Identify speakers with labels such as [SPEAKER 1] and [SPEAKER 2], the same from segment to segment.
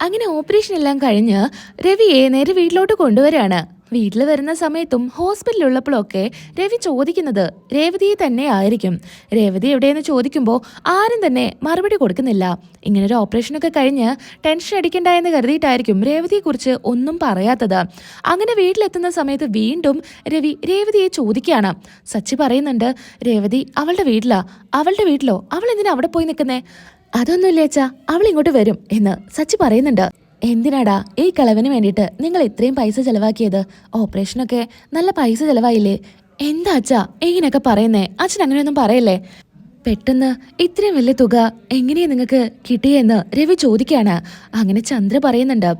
[SPEAKER 1] അങ്ങനെ ഓപ്പറേഷൻ എല്ലാം കഴിഞ്ഞ് രവിയെ നേരെ വീട്ടിലോട്ട് കൊണ്ടുവരാണ്. വീട്ടിൽ വരുന്ന സമയത്തും ഹോസ്പിറ്റലിലുള്ളപ്പോഴൊക്കെ രവി ചോദിക്കുന്നത് രേവതിയെ തന്നെ ആയിരിക്കും. രേവതി എവിടെയെന്ന് ചോദിക്കുമ്പോൾ ആരും തന്നെ മറുപടി കൊടുക്കുന്നില്ല. ഇങ്ങനൊരു ഓപ്പറേഷനൊക്കെ കഴിഞ്ഞ് ടെൻഷൻ അടിക്കണ്ട എന്ന് കരുതിയിട്ടായിരിക്കും രേവതിയെക്കുറിച്ച് ഒന്നും പറയാത്തത്. അങ്ങനെ വീട്ടിലെത്തുന്ന സമയത്ത് വീണ്ടും രവി രേവതിയെ ചോദിക്കുകയാണ്. സച്ചി പറയുന്നുണ്ട് രേവതി അവളുടെ വീട്ടിലാ? അവളുടെ വീട്ടിലോ? അവൾ എന്തിനാ അവിടെ പോയി നിൽക്കുന്നേ? അതൊന്നുമില്ല അച്ഛാ അവൾ ഇങ്ങോട്ട് വരും എന്ന് സച്ചി പറയുന്നുണ്ട്. എന്തിനാടാ ഈ കളവിന് വേണ്ടിയിട്ട് നിങ്ങൾ ഇത്രയും പൈസ ചെലവാക്കിയത്? ഓപ്പറേഷനൊക്കെ നല്ല പൈസ ചെലവായില്ലേ? എന്താ അച്ഛാ ഇങ്ങനെയൊക്കെ പറയുന്നേ? അച്ഛൻ അങ്ങനെയൊന്നും പറയല്ലേ? പെട്ടെന്ന് ഇത്രയും വലിയ തുക എങ്ങനെയാ നിങ്ങൾക്ക് കിട്ടിയെന്ന് രവി ചോദിക്കുകയാണ്. അങ്ങനെ ചന്ദ്ര പറയുന്നുണ്ട്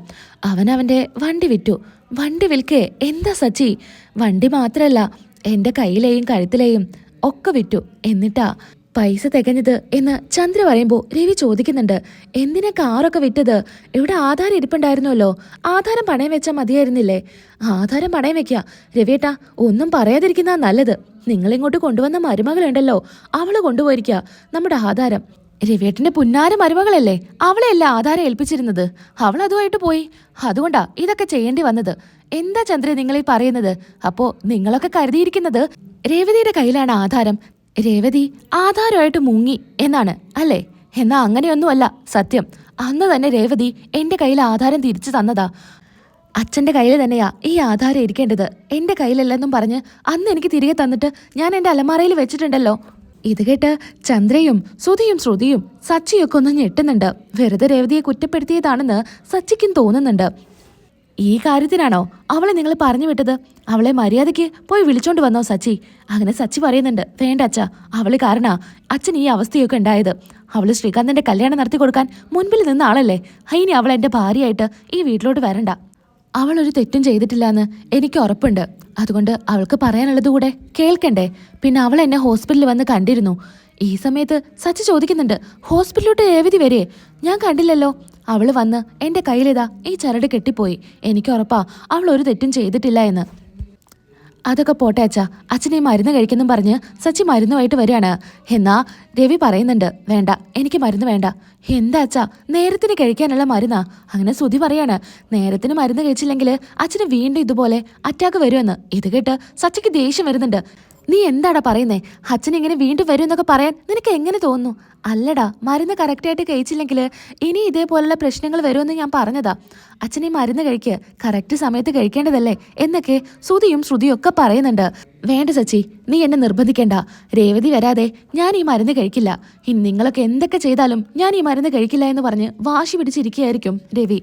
[SPEAKER 1] അവൻ അവന്റെ വണ്ടി വിറ്റു. വണ്ടി വിൽക്കേ? എന്താ സച്ചി? വണ്ടി മാത്രമല്ല എന്റെ കയ്യിലെയും കഴുത്തിലെയും ഒക്കെ വിറ്റു. എന്നിട്ടാ പൈസ തികഞ്ഞത് എന്ന് ചന്ദ്ര പറയുമ്പോൾ രവി ചോദിക്കുന്നുണ്ട്. എന്തിനാ കാറൊക്കെ വിറ്റത്? ഇവിടെ ആധാരം ഇരിപ്പുണ്ടായിരുന്നല്ലോ? ആധാരം പണയം വെച്ചാൽ മതിയായിരുന്നില്ലേ? ആധാരം പണയം വെക്കുക രവിയേട്ടാ ഒന്നും പറയാതിരിക്കുന്ന നല്ലത്. നിങ്ങളിങ്ങോട്ട് കൊണ്ടുവന്ന മരുമകളുണ്ടല്ലോ. അവൾ കൊണ്ടുപോയിരിക്കുക നമ്മുടെ ആധാരം. രവിയേട്ടന്റെ പുന്നാര മരുമകളല്ലേ? അവളെയല്ല ആധാരം ഏൽപ്പിച്ചിരുന്നത്. അവൾ അതുമായിട്ട് പോയി. അതുകൊണ്ടാ ഇതൊക്കെ ചെയ്യേണ്ടി വന്നത്. എന്താ ചന്ദ്ര നിങ്ങൾ ഈ പറയുന്നത്? അപ്പോ നിങ്ങളൊക്കെ കരുതിയിരിക്കുന്നത് രേവതിയുടെ കയ്യിലാണ് ആധാരം. രേവതി ആധാരമായിട്ട് മുങ്ങി എന്നാണ് അല്ലേ? എന്നാ അങ്ങനെയൊന്നുമല്ല സത്യം. അന്ന് തന്നെ രേവതി എന്റെ കയ്യിൽ ആധാരം തിരിച്ചു തന്നതാ. അച്ഛന്റെ കയ്യിൽ തന്നെയാ ഈ ആധാരം ഇരിക്കേണ്ടത്. എന്റെ കയ്യിലല്ലെന്നും പറഞ്ഞ് അന്ന് എനിക്ക് തിരികെ തന്നിട്ട് ഞാൻ എന്റെ അലമാറയിൽ വെച്ചിട്ടുണ്ടല്ലോ. ഇത് കേട്ട് ചന്ദ്രയും സുധിയും ശ്രുതിയും സച്ചിയൊക്കെ ഒന്ന് ഞെട്ടുന്നുണ്ട്. വെറുതെ രേവതിയെ കുറ്റപ്പെടുത്തിയതാണെന്ന് സച്ചിക്കും തോന്നുന്നുണ്ട്. ഈ കാര്യത്തിനാണോ അവളെ നിങ്ങൾ പറഞ്ഞു വിട്ടത്? അവളെ മര്യാദയ്ക്ക് പോയി വിളിച്ചോണ്ട് വന്നോ സച്ചി. അങ്ങനെ സച്ചി പറയുന്നുണ്ട്. വേണ്ട അച്ഛ. അവൾ കാരണ അച്ഛൻ ഈ അവസ്ഥയൊക്കെ ഉണ്ടായത്. അവൾ ശ്രീകാന്തിന്റെ കല്യാണം നടത്തി കൊടുക്കാൻ മുൻപിൽ നിന്ന ആളല്ലേ? ഇനി അവൾ എന്റെ ഭാര്യയായിട്ട് ഈ വീട്ടിലോട്ട് വരണ്ട. അവൾ ഒരു തെറ്റും ചെയ്തിട്ടില്ല എന്ന് എനിക്ക് ഉറപ്പുണ്ട്. അതുകൊണ്ട് അവൾക്ക് പറയാനുള്ളത് കൂടെ കേൾക്കണ്ടേ? പിന്നെ അവൾ എന്നെ ഹോസ്പിറ്റലിൽ വന്ന് കണ്ടിരുന്നു. ഈ സമയത്ത് സച്ചി ചോദിക്കുന്നുണ്ട് ഹോസ്പിറ്റലിലോട്ട് ഏവതി വരെ? ഞാൻ കണ്ടില്ലല്ലോ. അവൾ വന്ന് എന്റെ കയ്യിലിതാ ഈ ചരട് കെട്ടിപ്പോയി. എനിക്ക് ഉറപ്പാ അവൾ ഒരു തെറ്റും ചെയ്തിട്ടില്ല എന്ന്. അതൊക്കെ പോട്ടെ അച്ഛാ അച്ഛൻ ഈ മരുന്ന് കഴിക്കുന്നു പറഞ്ഞ് സച്ചി മരുന്നുമായിട്ട് വരികയാണ്. എന്നാ രവി പറയുന്നുണ്ട് വേണ്ട എനിക്ക് മരുന്ന് വേണ്ട. എന്താ അച്ഛാ നേരത്തിന് കഴിക്കാനുള്ള മരുന്നാ? അങ്ങനെ സുതി പറയാണ്. നേരത്തിന് മരുന്ന് കഴിച്ചില്ലെങ്കിൽ അച്ഛന് വീണ്ടും ഇതുപോലെ അറ്റാക്ക് വരുമെന്ന്. ഇത് കേട്ട് സച്ചിക്ക് ദേഷ്യം വരുന്നുണ്ട്. നീ എന്താടാ പറയുന്നേ? അച്ഛൻ ഇങ്ങനെ വീണ്ടും വരും എന്നൊക്കെ പറയാൻ നിനക്ക് എങ്ങനെ തോന്നുന്നു? അല്ലടാ മരുന്ന് കറക്റ്റായിട്ട് കഴിച്ചില്ലെങ്കിൽ ഇനി ഇതേപോലുള്ള പ്രശ്നങ്ങൾ വരുമെന്ന് ഞാൻ പറഞ്ഞതാ. അച്ഛൻ ഈ മരുന്ന് കഴിക്ക് കറക്റ്റ് സമയത്ത് കഴിക്കേണ്ടതല്ലേ? എന്നൊക്കെ ശ്രുതിയും ശ്രുതിയും ഒക്കെ പറയുന്നുണ്ട്. വേണ്ട സച്ചി നീ എന്നെ നിർബന്ധിക്കേണ്ട. രേവതി വരാതെ ഞാൻ ഈ മരുന്ന് കഴിക്കില്ല. ഇനി നിങ്ങളൊക്കെ എന്തൊക്കെ ചെയ്താലും ഞാൻ ഈ മരുന്ന് കഴിക്കില്ല എന്ന് പറഞ്ഞ് വാശി പിടിച്ചിരിക്കുകയായിരിക്കും രവി.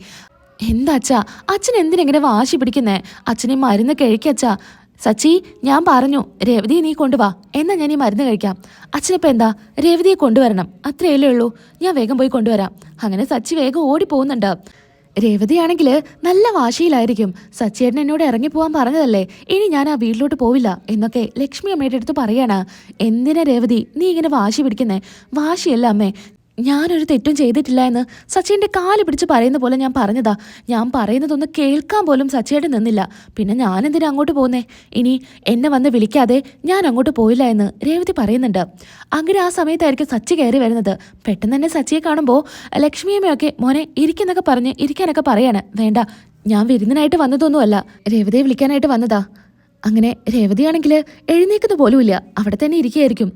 [SPEAKER 1] എന്താ അച്ഛാ? അച്ഛൻ എന്തിനെങ്ങനെ വാശി പിടിക്കുന്നേ? അച്ഛനെ മരുന്ന് കഴിക്കച്ചാ സച്ചി ഞാൻ പറഞ്ഞു രേവതിയെ നീ കൊണ്ടുവാ. എന്നാ ഞാൻ ഈ മരുന്ന് കഴിക്കാം. അച്ഛനിപ്പോ എന്താ? രേവതിയെ കൊണ്ടുവരണം. അത്രയല്ലേ ഉള്ളൂ. ഞാൻ വേഗം പോയി കൊണ്ടുവരാം. അങ്ങനെ സച്ചി വേഗം ഓടി പോകുന്നുണ്ട്. രേവതിയാണെങ്കിൽ നല്ല വാശിയിലായിരിക്കും. സച്ചിയേട്ടൻ എന്നോട് ഇറങ്ങി പോവാൻ പറഞ്ഞതല്ലേ? ഇനി ഞാൻ ആ വീട്ടിലോട്ട് പോവില്ല എന്നൊക്കെ ലക്ഷ്മി അമ്മയുടെ അടുത്ത് പറയാണ്. എന്തിനാ രേവതി? നീ ഇങ്ങനെ വാശി പിടിക്കുന്നേ? വാശിയല്ല അമ്മേ. ഞാനൊരു തെറ്റും ചെയ്തിട്ടില്ല എന്ന് സച്ചിന്റെ കാൽ പിടിച്ച് പറയുന്ന പോലെ ഞാൻ പറഞ്ഞതാ. ഞാൻ പറയുന്നതൊന്ന് കേൾക്കാൻ പോലും സച്ചിയുടെ നിന്നില്ല. പിന്നെ ഞാനെന്തിനാ അങ്ങോട്ട് പോകുന്നേ? ഇനി എന്നെ വന്ന് വിളിക്കാതെ ഞാൻ അങ്ങോട്ട് പോയില്ല എന്ന് രേവതി പറയുന്നുണ്ട്. അങ്ങനെ ആ സമയത്തായിരിക്കും സച്ചി കയറി വരുന്നത്. പെട്ടെന്ന് തന്നെ സച്ചിയെ കാണുമ്പോൾ ലക്ഷ്മിയമ്മയൊക്കെ മോനെ ഇരിക്കുന്നൊക്കെ പറഞ്ഞ് ഇരിക്കാനൊക്കെ പറയാണ്. വേണ്ട ഞാൻ വിരുന്നിനായിട്ട് വന്നതൊന്നുമല്ല. രേവതിയെ വിളിക്കാനായിട്ട് വന്നതാ. അങ്ങനെ രേവതിയാണെങ്കിൽ എഴുന്നേക്കുന്ന പോലുമില്ല. അവിടെ തന്നെ ഇരിക്കുകയായിരിക്കും.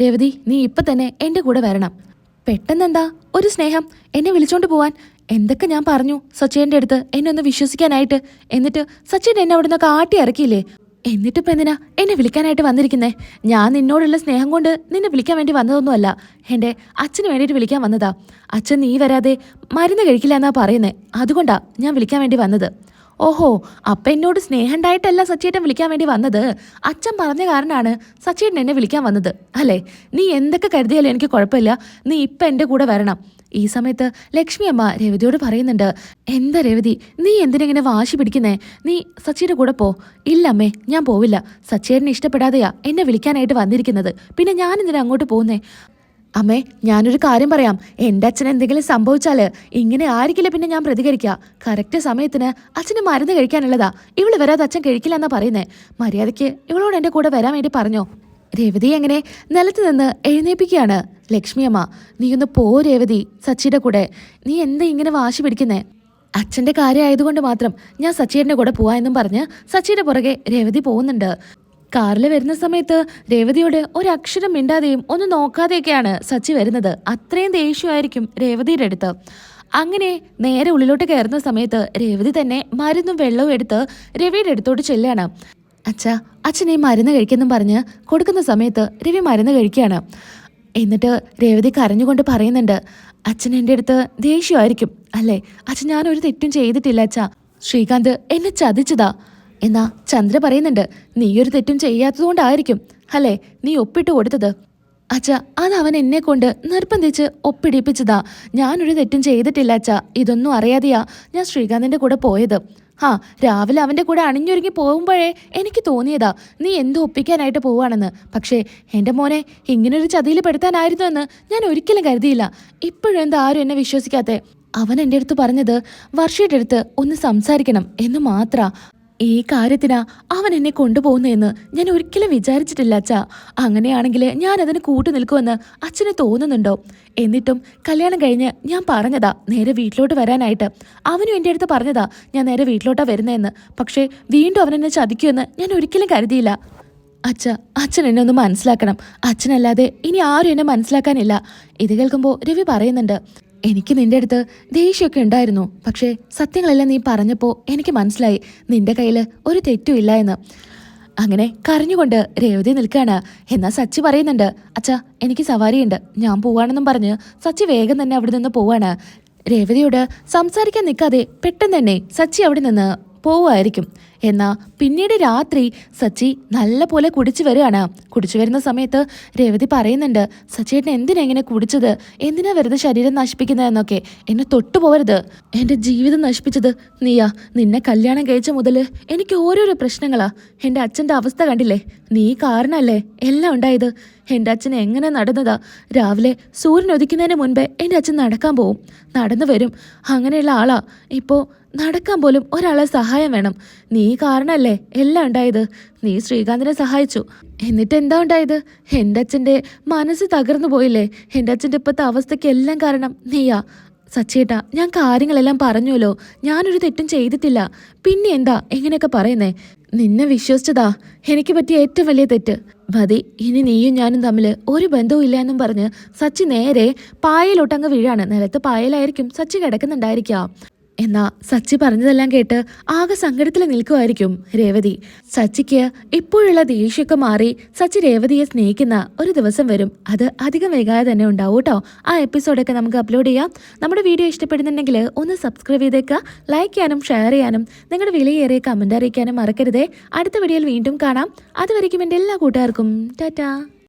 [SPEAKER 1] രേവതി നീ ഇപ്പം തന്നെ എന്റെ കൂടെ വരണം. പെട്ടെന്നെന്താ? ഒരു സ്നേഹം. എന്നെ വിളിച്ചോണ്ട് പോവാൻ. എന്തൊക്കെ ഞാൻ പറഞ്ഞു? സച്ചിന്റെ അടുത്ത് എന്നെ ഒന്ന് വിശ്വസിക്കാനായിട്ട്. എന്നിട്ട് സച്ചിൻ എന്നെ അവിടെ നിന്നൊക്കെ ആട്ടി ഇറക്കിയില്ലേ? എന്നിട്ടിപ്പോ എന്തിനാ എന്നെ വിളിക്കാനായിട്ട് വന്നിരിക്കുന്നേ? ഞാൻ നിന്നോടുള്ള സ്നേഹം കൊണ്ട് നിന്നെ വിളിക്കാൻ വേണ്ടി വന്നതൊന്നുമല്ല. എന്റെ അച്ഛന് വേണ്ടിയിട്ട് വിളിക്കാൻ വന്നതാ. അച്ഛൻ നീ വരാതെ മരുന്ന് കഴിക്കില്ല എന്നാ പറയുന്നേ. അതുകൊണ്ടാ ഞാൻ വിളിക്കാൻ വേണ്ടി വന്നത്. ഓഹോ അപ്പ എന്നോട് സ്നേഹം ഉണ്ടായിട്ടല്ല സച്ചേട്ടൻ വിളിക്കാൻ വേണ്ടി വന്നത്. അച്ഛൻ പറഞ്ഞ കാരണമാണ് സച്ചേട്ടൻ എന്നെ വിളിക്കാൻ വന്നത്. അല്ലേ? നീ എന്തൊക്കെ കരുതിയാലും എനിക്ക് കുഴപ്പമില്ല. നീ ഇപ്പം എന്റെ കൂടെ വരണം. ഈ സമയത്ത് ലക്ഷ്മി അമ്മ രേവതിയോട് പറയുന്നുണ്ട്. എന്താ രേവതി? നീ എന്തിനെങ്ങനെ വാശി പിടിക്കുന്നേ? നീ സച്ചിയുടെ കൂടെ പോ. ഇല്ല അമ്മേ ഞാൻ പോവില്ല. സച്ചേട്ടനെ ഇഷ്ടപ്പെടാതെയാ എന്നെ വിളിക്കാനായിട്ട് വന്നിരിക്കുന്നത്. പിന്നെ ഞാൻ എന്തിനാ അങ്ങോട്ട് പോകുന്നേ? അമ്മേ ഞാനൊരു കാര്യം പറയാം. എന്റെ അച്ഛൻ എന്തെങ്കിലും സംഭവിച്ചാൽ ഇങ്ങനെ ആയിരിക്കില്ല പിന്നെ ഞാൻ പ്രതികരിക്കുക കറക്റ്റ് സമയത്തിന് അച്ഛന് മരുന്ന് കഴിക്കാനുള്ളതാ. ഇവൾ വരാതെ അച്ഛൻ കഴിക്കില്ല എന്നാ പറയുന്നേ. മര്യാദയ്ക്ക് ഇവളോട് എന്റെ കൂടെ വരാൻ വേണ്ടി പറഞ്ഞോ. രേവതി എങ്ങനെ നിലത്ത് നിന്ന് എഴുന്നേപ്പിക്കുകയാണ് ലക്ഷ്മിയമ്മ നീ ഒന്ന് പോ രേവതി സച്ചിയുടെ കൂടെ. നീ എന്താ ഇങ്ങനെ വാശി പിടിക്കുന്നേ? അച്ഛന്റെ കാര്യമായതുകൊണ്ട് മാത്രം ഞാൻ സച്ചിയുടെ കൂടെ പോവാ എന്നും പറഞ്ഞ് സച്ചിയുടെ പുറകെ രേവതി പോകുന്നുണ്ട്. കാറിൽ വരുന്ന സമയത്ത് രേവതിയോട് ഒരു അക്ഷരം മിണ്ടാതെയും ഒന്ന് നോക്കാതെയൊക്കെയാണ് സച്ചി വരുന്നത്. അത്രയും ദേഷ്യമായിരിക്കും രേവതിയുടെ അടുത്ത്. അങ്ങനെ നേരെ ഉള്ളിലോട്ട് കയറുന്ന സമയത്ത് രേവതി തന്നെ മരുന്നും വെള്ളവും എടുത്ത് രവിയുടെ അടുത്തോട്ട് ചെല്ലുകയാണ് അച്ഛാ അച്ഛൻ ഈ മരുന്ന് കഴിക്കുന്നു പറഞ്ഞ് കൊടുക്കുന്ന സമയത്ത് രവി മരുന്ന് കഴിക്കുകയാണ്. എന്നിട്ട് രേവതി കരഞ്ഞുകൊണ്ട് പറയുന്നുണ്ട് അച്ഛൻ എന്റെ അടുത്ത് ദേഷ്യമായിരിക്കും. അല്ലേ? അച്ഛൻ ഞാനൊരു തെറ്റും ചെയ്തിട്ടില്ല അച്ഛാ. ശ്രീകാന്ത് എന്നെ ചതിച്ചതാ. എന്നാ ചന്ദ്ര പറയുന്നുണ്ട് നീയൊരു തെറ്റും ചെയ്യാത്തതുകൊണ്ടായിരിക്കും. അല്ലേ? നീ ഒപ്പിട്ട് കൊടുത്തത്. അച്ഛ അത് അവൻ എന്നെ കൊണ്ട് നിർബന്ധിച്ച് ഒപ്പിടിപ്പിച്ചതാ. ഞാനൊരു തെറ്റും ചെയ്തിട്ടില്ല അച്ഛ. ഇതൊന്നും അറിയാതെയാ ഞാൻ ശ്രീകാന്തിന്റെ കൂടെ പോയത്. ആ രാവിലെ അവന്റെ കൂടെ അണിഞ്ഞൊരുങ്ങി പോകുമ്പോഴേ എനിക്ക് തോന്നിയതാ. നീ എന്തോ ഒപ്പിക്കാനായിട്ട് പോവാണെന്ന് പക്ഷേ എന്റെ മോനെ ഇങ്ങനൊരു ചതിയിൽ പെടുത്താനായിരുന്നു എന്ന് ഞാൻ ഒരിക്കലും കരുതിയില്ല. ഇപ്പോഴും എന്താ ആരും എന്നെ വിശ്വസിക്കാത്തെ? അവൻ എന്റെ അടുത്ത് പറഞ്ഞത് വർഷയുടെ അടുത്ത് ഒന്ന് സംസാരിക്കണം എന്ന് മാത്ര. ഈ കാര്യത്തിനാ അവൻ എന്നെ കൊണ്ടുപോകുന്നതെന്ന് ഞാൻ ഒരിക്കലും വിചാരിച്ചിട്ടില്ല അച്ഛാ. അങ്ങനെയാണെങ്കിൽ ഞാൻ അതിന് കൂട്ടു നിൽക്കുമെന്ന് അച്ഛന് തോന്നുന്നുണ്ടോ? എന്നിട്ടും കല്യാണം കഴിഞ്ഞ് ഞാൻ പറഞ്ഞതാ നേരെ വീട്ടിലോട്ട് വരാനായിട്ട്. അവനും എന്റെ അടുത്ത് പറഞ്ഞതാ ഞാൻ നേരെ വീട്ടിലോട്ടാ വരുന്നതെന്ന്. പക്ഷേ വീണ്ടും അവൻ എന്നെ ചതിക്കുമെന്ന് ഞാൻ ഒരിക്കലും കരുതിയില്ല. അച്ഛ അച്ഛൻ എന്നെ ഒന്ന് മനസ്സിലാക്കണം. അച്ഛനല്ലാതെ ഇനി ആരും എന്നെ മനസ്സിലാക്കാനില്ല. ഇത് കേൾക്കുമ്പോൾ രവി പറയുന്നുണ്ട് എനിക്ക് നിന്റെ അടുത്ത് ദേഷ്യമൊക്കെ ഉണ്ടായിരുന്നു. പക്ഷേ സത്യങ്ങളെല്ലാം നീ പറഞ്ഞപ്പോൾ എനിക്ക് മനസ്സിലായി. നിന്റെ കയ്യിൽ ഒരു തെറ്റുമില്ല എന്ന്. അങ്ങനെ കരഞ്ഞുകൊണ്ട് രേവതി നിൽക്കുകയാണ് എന്നാൽ സച്ചി പറയുന്നുണ്ട്. അച്ഛാ എനിക്ക് സവാരിയുണ്ട്. ഞാൻ പോവാണെന്നും പറഞ്ഞ് സച്ചി വേഗം തന്നെ അവിടെ നിന്ന് പോവാണ്. രേവതിയോട് സംസാരിക്കാൻ നിൽക്കാതെ പെട്ടെന്ന് തന്നെ സച്ചി അവിടെ നിന്ന് പോവുമായിരിക്കും. എന്നാ പിന്നീട് രാത്രി സച്ചി നല്ല പോലെ കുടിച്ചു വരികയാണ്. കുടിച്ചു വരുന്ന സമയത്ത് രേവതി പറയുന്നുണ്ട് സച്ചിയേട്ടൻ എന്തിനാ ഇങ്ങനെ കുടിച്ചത്? എന്തിനാ വെറുതെ ശരീരം നശിപ്പിക്കുന്നതെന്നൊക്കെ എന്നെ തൊട്ടു പോകരുത് എന്റെ ജീവിതം നശിപ്പിച്ചത് നീയാ. നിന്നെ കല്യാണം കഴിച്ച മുതൽ എനിക്ക് ഓരോരോ പ്രശ്നങ്ങളാ. എന്റെ അച്ഛന്റെ അവസ്ഥ കണ്ടില്ലേ? നീ കാരണല്ലേ എല്ലാം ഉണ്ടായത്? എന്റെ അച്ഛൻ എങ്ങനെ നടന്നതാ? രാവിലെ സൂര്യൻ ഒതിക്കുന്നതിന് മുൻപേ എന്റെ അച്ഛൻ നടക്കാൻ പോവും. നടന്നു വരും. അങ്ങനെയുള്ള ആളാ. ഇപ്പോൾ നടക്കാൻ പോലും ഒരാളെ സഹായം വേണം. നീ കാരണല്ലേ എല്ലാം ഉണ്ടായത്? നീ ശ്രീകാന്തിനെ സഹായിച്ചു. എന്നിട്ട് എന്താ ഉണ്ടായത്? എന്റെ അച്ഛന്റെ മനസ്സ് തകർന്നു പോയില്ലേ? എന്റെ അച്ഛന്റെ ഇപ്പോഴത്തെ അവസ്ഥയ്ക്ക് എല്ലാം കാരണം നീയാ. സച്ചേട്ടാ ഞാൻ കാര്യങ്ങളെല്ലാം പറഞ്ഞുവല്ലോ. ഞാനൊരു തെറ്റും ചെയ്തിട്ടില്ല. പിന്നെ എന്താ? എങ്ങനെയൊക്കെ പറയുന്നേ? നിന്നെ വിശ്വസിച്ചതാ. എനിക്ക് പറ്റിയ ഏറ്റവും വലിയ തെറ്റ്. മതി ഇനി നീയും ഞാനും തമ്മിൽ ഒരു ബന്ധവും ഇല്ല എന്നും പറഞ്ഞ് സച്ചി നേരെ പായലോട്ടങ്ങ് വീഴാണ്. നിലത്ത് പായലായിരിക്കും സച്ചി കിടക്കുന്നുണ്ടായിരിക്കാം. എന്നാ സച്ചി പറഞ്ഞതെല്ലാം കേട്ട് ആകെ സങ്കടത്തിൽ നിൽക്കുമായിരിക്കും രേവതി. സച്ചിക്ക് ഇപ്പോഴുള്ള ദേഷ്യമൊക്കെ മാറി സച്ചി രേവതിയെ സ്നേഹിക്കുന്ന ഒരു ദിവസം വരും. അത് അധികം വൈകാതെ തന്നെ ഉണ്ടാവും കേട്ടോ. ആ എപ്പിസോഡൊക്കെ നമുക്ക് അപ്ലോഡ് ചെയ്യാം. നമ്മുടെ വീഡിയോ ഇഷ്ടപ്പെടുന്നുണ്ടെങ്കിൽ ഒന്ന് സബ്സ്ക്രൈബ് ചെയ്തേക്കുക. ലൈക്ക് ചെയ്യാനും ഷെയർ ചെയ്യാനും നിങ്ങളുടെ വിലയേറിയ കമന്റ് അറിയിക്കാനും മറക്കരുതേ. അടുത്ത വീഡിയോയിൽ വീണ്ടും കാണാം. അതുവരയ്ക്കും എന്റെ എല്ലാ കൂട്ടുകാർക്കും. ടാറ്റാ.